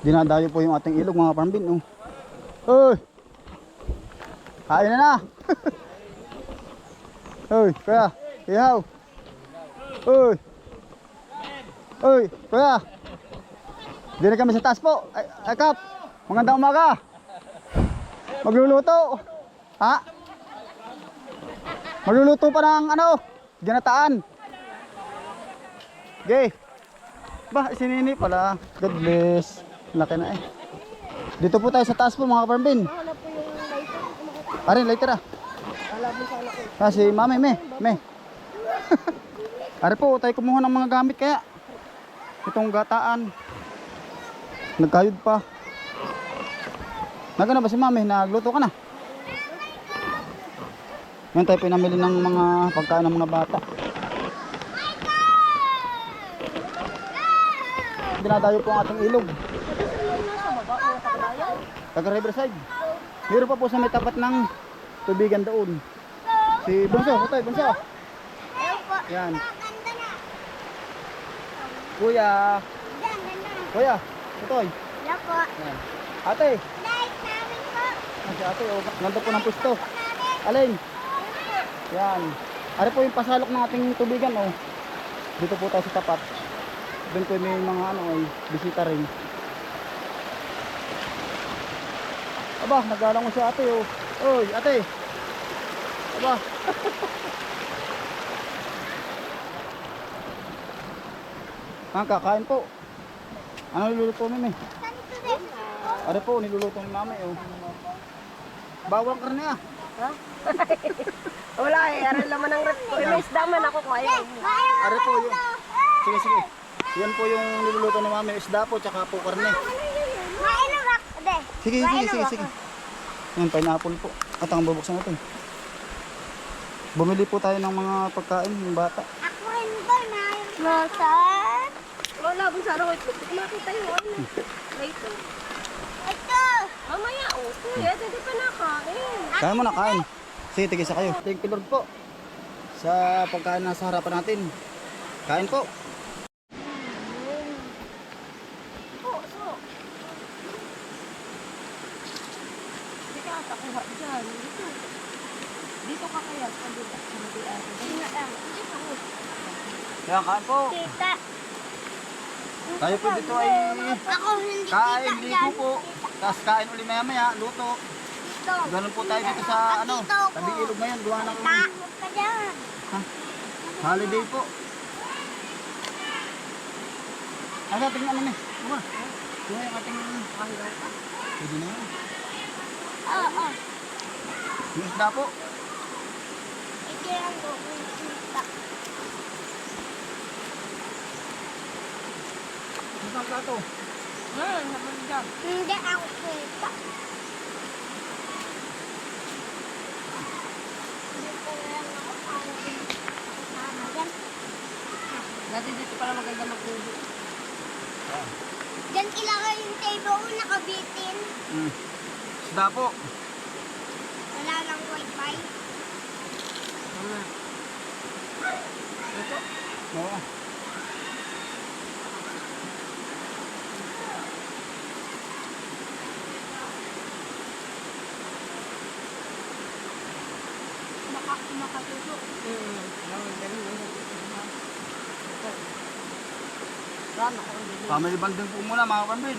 Dinadayo po yung ating ilog mga parmbin. Oh. Hoy! Kain na na! Hoy, kuya! Ihaw! Hoy! Hoy, kuya! Dito kami sa taas po. Ay, ay Kap! Magandang umaga! Magluluto! Ha? Magluluto pa ng ano? Ginataan. Okay. Ba, sinini pala. God bless. Laki na eh. Dito po tayo sa taas po mga lighter. Arin, later ah. Ko. Ah, si mami, me, me. Ari po, tayo kumuha ng mga gamit kaya. Itong gataan. Nagkayod pa. Nagano ba si mami? Nagluto ka na? Yan tayo pinamili ng mga pagkain ng mga bata. Dinadayo po ang ating ilog. Taga Riverside. Meron pa po sa may tapat ng tubigan doon. Si Bunso, Utoy, Bunso. Yan. Kuya. Kuya. Utoy. Yan. Ate. Si ate. Oh. Nandun po ng pusto. Alin. Yan. Ari po yung pasalok ng ating tubigan. Oh. Dito po tayo sa tapat. Doon po may mga ano, ay, bisita rin. Aba, nagalang ko si ate. Oh. Oy, ate. Aba. Ang kakain po. Ano niluluto mo, Mimi? Ganito din. Ari po, niluluto ni mami. Oh. Bawang karne ah. Wala eh, aral naman ng rep. May isda man ako kung ayaw. Ari po yung... Sige, sige. Yan po yung niluluto ni mami. Isda po, tsaka po karne. Mainom ako. Ade. Sige, sige, sige, sige. Yan, pineapple po. At ang bubuksan natin. Bumili po tayo ng mga pagkain ng bata. Ako rin ba na Nosan? Wala bang sana ko. Makita yung ano. Later. Ito. Mamaya, oh. Kuya, hindi pa nakain. Kaya mo na, kain. Sige, tigisa kayo. Thank you Lord po. Sa pagkain na sa harapan natin. Kain po. Oh, so. Hindi ka ata kuha dyan. Dito. Dito ka kaya sa kabila. Sa kabila. Hindi lang. Dito ako. Kaya kain po. Tita. Tayo po dito ay Ako hindi kain, ligo po. Tapos kain uli maya maya, luto. Dito. Ganun po tayo dito sa ano, tabi ilog ngayon, gawa ng Ta. Huwag ka dyan. holiday po. Ano ating ano ni? Uma. Ano yung ating holiday pa? Pwede na yan. Oo. Yung isda po. Ito yung go. Tita. Isang plato. Hmm, naman dyan. Hindi ako kita. Ko. Dati dito pala maganda magtubo. Diyan ilagay yung table nakabitin. Mm. Isda po. Wala nang wifi. Mama. Ito. Oo. Maka, makatuto. Hmm. Ganun, ganun, ganun. Ito. Saan ako ang bibili? Family bonding po muna mga pambin.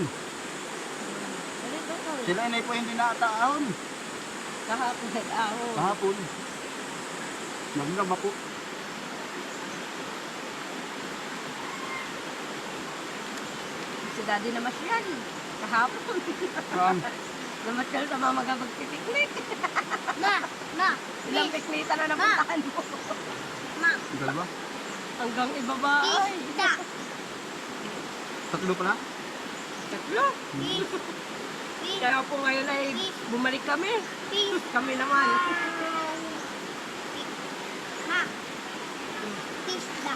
Sila inay po hindi nakataon. Kahapon nag-aho. Kahapon. Magandang po. Si daddy na masyal. Kahapon. Um, Namasyal sa mga magpipiknik. Ma, ma, Ilang please. piknita na napuntahan mo. Ma, dalawa. Hanggang ibaba. Ay, please, da. Tatlo pala. tatlo. Please, please, Kaya po ngayon ay bumalik kami. Kami naman. Ma, da.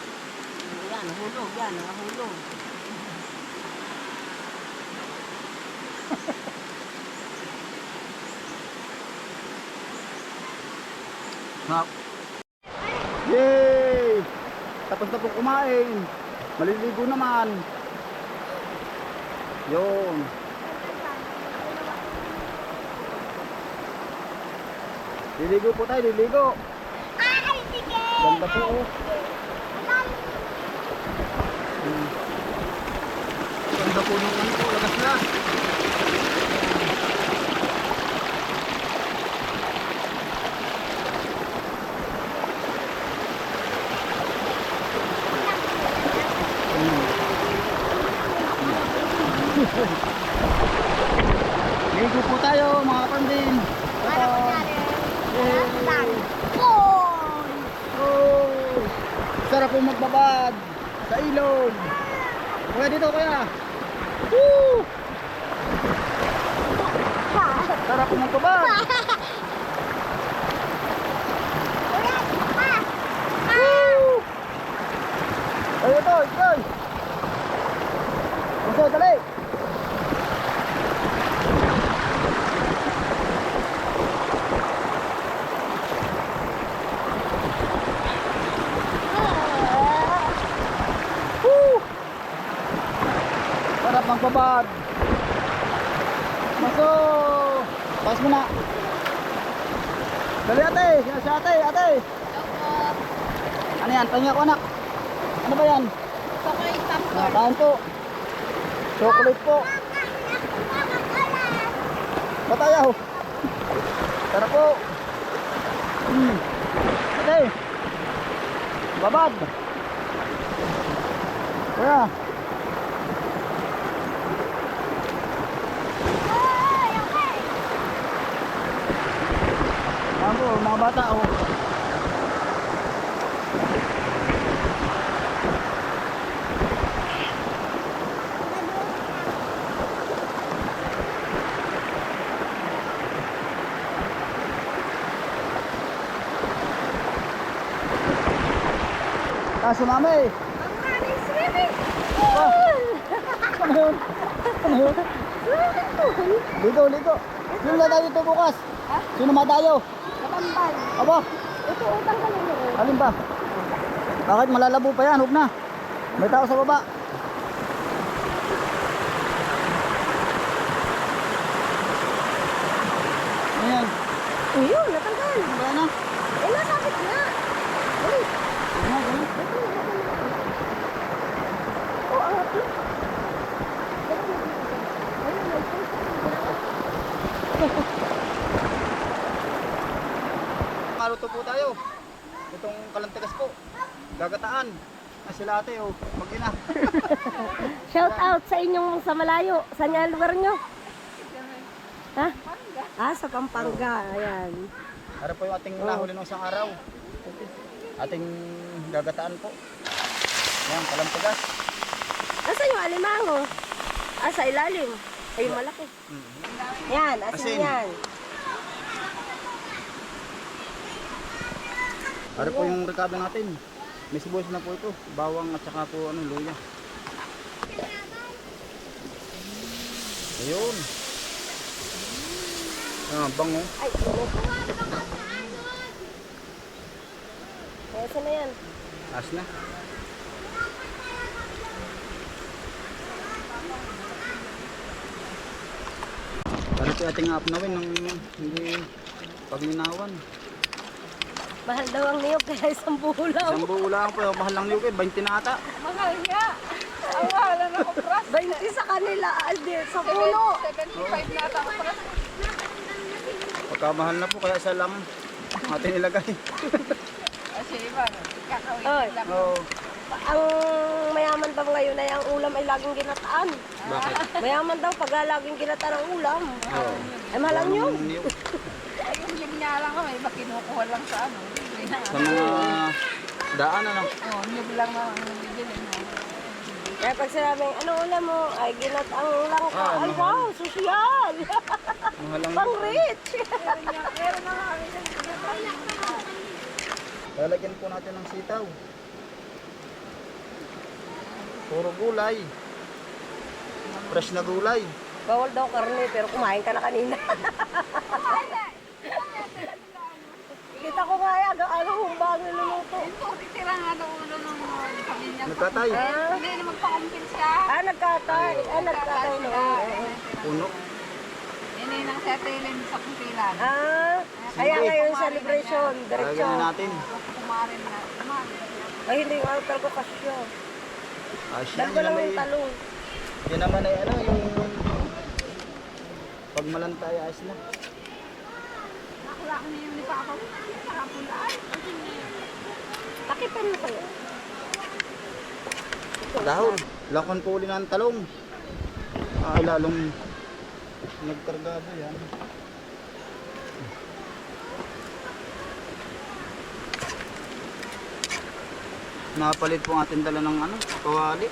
Yan, nahulog. Yan, nahulog. Na. Yay! Tapos na po kumain. Maliligo naman. Yun. Liligo po tayo, liligo. Ay, sige! Ganda po oh. Hmm. Ganda po nung ano po, lagas na. Ligo po tayo mga kapandin. Ano Ito. Laktan. Boy! Oh, sarap po magbabad sa ilog. Kuya dito kuya. Woo! Sarap po magbabad. Kuya, pa! Woo! Ay ito, ito. Gusto, dali. Woo! Sarap magbabad. Maso! Pas mo na. Dali ate, si ate, ate. Ano yan? Pahinga ko anak. Ano ba yan? Ah, kain po. Chocolate po. Batayaw. Tara po. Hmm. Ate. Babad. Ay, Po, mga bata. Oh. Ah, sumami. Ang maraming swimming Ah, pool! ano yun? Ano yun? Swimming pool? Ligo, ligo. Sino na tayo ito bukas? Ha? Sino madayo? Matambal. Aba, Ito, utang ka lang alin ba? Bakit malalabo pa yan? Huwag na. May tao sa baba. Ayan. Ayun, natanggal. Wala na. Eh, nasabit na. Uy, Ayan, ayan. oh, angat mo. Ayun, may pool. Maluto po tayo. Itong kalantigas po. Gagataan. Ah, sila ate, oh. Mag-ina. Shout out sa inyong sa malayo. Saan nga lugar nyo? Ha? Ah, sa Pampanga. Ayan. Para po yung ating nahuli ng isang araw. Ating gagataan po. Ayan, kalantigas. Nasaan yung alimango? Ah, sa ilalim. Ay, malaki. Mm. Yan, asin, Asin. yan. Para po yung rekado natin. May sibuyas na po ito. Bawang at saka po ano, luya. Ayun. Ah, bango. Ay, init. Kaya saan na yan? As na. Para po ating apnawin ng hindi pagninawan. Mahal daw ang niyog kaya isang bulaw. Isang lang po, mahal lang yung 20 na ata. Mahal nga. Awalan ako, pras. 20 sa kanila, aldi, sa puno. 75 na ata pras. Pagkamahal na po, kaya isa lang atin ilagay. Oy, Oo. ang mayaman daw ngayon ay ang ulam ay laging ginataan. Bakit? Mayaman daw pag laging ginataan ang ulam. Oo. Ay mahal ang niyog. Ang niyog. Yung yun lang kami, iba kinukuha lang sa ano. Sa mga daan ano. Oh, yun lang na ang nabibili mo. Kaya pag sinabing, ano ulam mo? Ay ginataang lang ka. Ah, Ay mahal. wow, sosyal. Mahal lang. Pang rich. Lalagyan po natin ng sitaw. Puro gulay. Fresh na gulay. Bawal daw karne, pero kumain ka na kanina. Kita ko nga yan, ano humba ang niluluto. Titira nga ulo ng pamilya ko. Nagkatay. Ah, Hindi na magpakumpin siya. ah nagkatay. Ah, nagkatay na. Puno. Ini nang setilin sa kumpilan. Ah, kaya ngayon celebration, diretsyo. na natin. Kumarin na. Kumarin. Ay, hindi yung altar ko kasyo. Asya. Dahil ko lang yung talong. Yan naman ay ano, yung pag malantay ayos na. Nakula ko na yung ni Papa. Nakapulaan. Takipan mo kayo. Dahon. Lakon po uli ng talong. Ay, lalong nagkargado yan. Napalit po ang ating dala ng ano, kawali.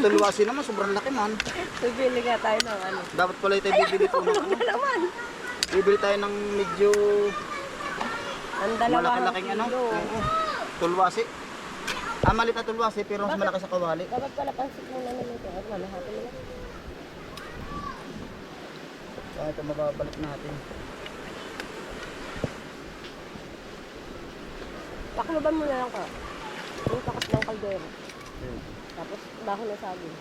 Dalawasi naman, sobrang laki man. Bibili nga tayo ng ano. Dapat pala ito bibili po ng. Ano naman? Bibili tayo ng medyo Ang dalawa malaki-laking ano. Oo. Tulwasi. Ah, malit na tulwasi pero mas malaki sa kawali. Dapat pala pansit muna nila ito. Ano, nahati nila. Ah, ito mababalik natin. Pakluban mo na lang ka. Yung takot ng kaldero. Tapos dahon na saging.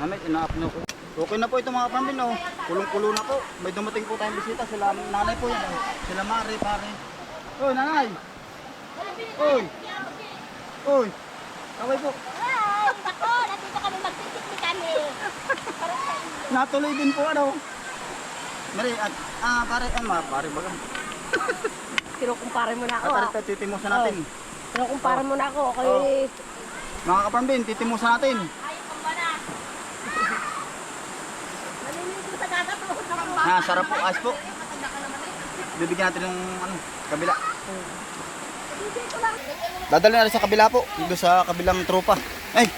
Namit, ina-up nyo ko. Okay na po ito mga pambin, oh. Kulong-kulo na po. May dumating po tayong bisita. Sila, nanay po yan. oh. Sila Mari, pare. Oy, nanay! Oy! Oy! Kaway po. Ay, nako, nandito kami magtitikmi kami. Natuloy din po, ano. Mari, at, ah, pare, ah, ma, pare baga. Kinukumpara mo na ako. Ah, ah. pare, titimusan natin. Kinukumpara mo na ako. Okay. Oh. Mga kapambin, titimusan natin. Ah, sarap po, ayos po. Bibigyan natin ng ano, kabila. Dadali na rin sa kabila po, doon sa kabilang tropa. Ay!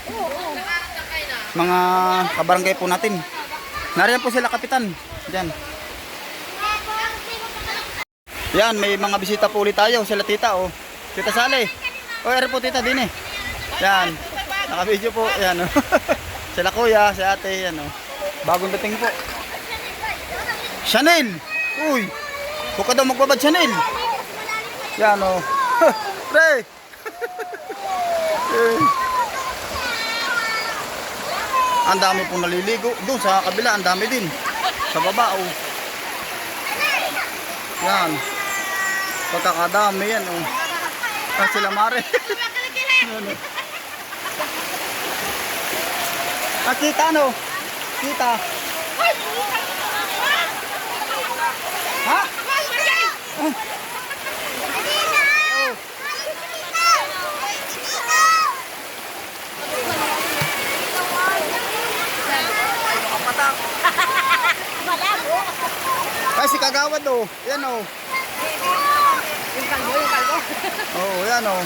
Mga kabarangay po natin. Nariyan po sila kapitan. Diyan. Yan, may mga bisita po ulit tayo. Sila tita, oh. Tita Sally. Oh, ere po tita din eh. Yan. Naka-video po. Yan, oh. sila kuya, si ate, yan, oh. Bagong dating po. Chanel! Uy! Huwag ka daw magbabad Chanel! Yan o. Pre! Eh. ang dami pong naliligo. Doon sa kabila, ang dami din. Sa baba o. Yan. Pagkakadami yan o. Ah, sila mare. Yan, o. Ah, kita no? Kita. Ha? Ay, si Kagawad oh. Yan oh. Yung kalbo, yung kalbo. Oo, oh, yan oh.